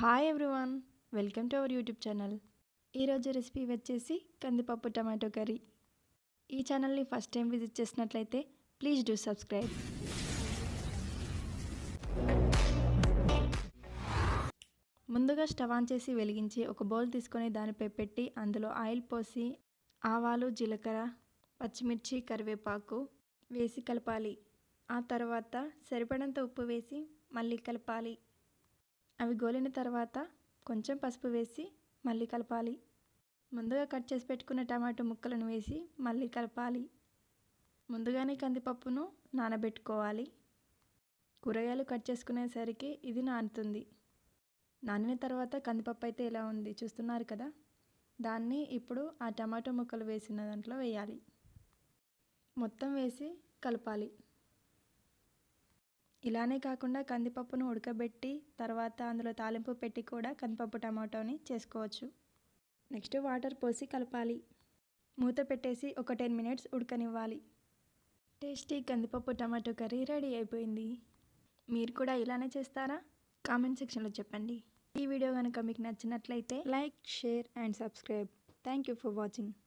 Hi everyone welcome to our YouTube channel ఈరోజు recipe వచ్చేసి కందిపప్పు టమాటో కర్రీ. ఈ ఛానల్ని ఫస్ట్ టైం విజిట్ చేసినట్లయితే ప్లీజ్ డూ సబ్స్క్రైబ్ ముందుగా స్టవ్ ఆన్ చేసి వెలిగించి ఒక బౌల్ తీసుకొని దానిపై పెట్టి అందులో ఆయిల్ పోసి ఆవాలు జీలకర్ర పచ్చిమిర్చి కరివేపాకు వేసి కలపాలి. ఆ తర్వాత సరిపడంత ఉప్పు వేసి మళ్ళీ కలపాలి. అవి గోలిన తర్వాత కొంచెం పసుపు వేసి మళ్ళీ కలపాలి. ముందుగా కట్ చేసి పెట్టుకున్న టమాటో ముక్కలను వేసి మళ్ళీ కలపాలి. ముందుగానే కందిపప్పును నానబెట్టుకోవాలి. కూరగాయలు కట్ చేసుకునేసరికి ఇది నానుతుంది. నానిన తర్వాత కందిపప్పు అయితే ఎలా ఉంది చూస్తున్నారు కదా? దాన్ని ఇప్పుడు ఆ టమాటో ముక్కలు వేసిన దాంట్లో వేయాలి. మొత్తం వేసి కలపాలి. ఇలానే కాకుండా కందిపప్పును ఉడకబెట్టి తర్వాత అందులో తాలింపు పెట్టి కూడా కందిపప్పు టమాటోని చేసుకోవచ్చు. నెక్స్ట్ వాటర్ పోసి కలపాలి. మూత పెట్టేసి ఒక టెన్ మినిట్స్ ఉడకనివ్వాలి. టేస్టీ కందిపప్పు టమాటో కర్రీ రెడీ అయిపోయింది. మీరు కూడా ఇలానే చేస్తారా? కామెంట్ సెక్షన్లో చెప్పండి. ఈ వీడియో కనుక మీకు నచ్చినట్లయితే like share and subscribe. Thank you for watching.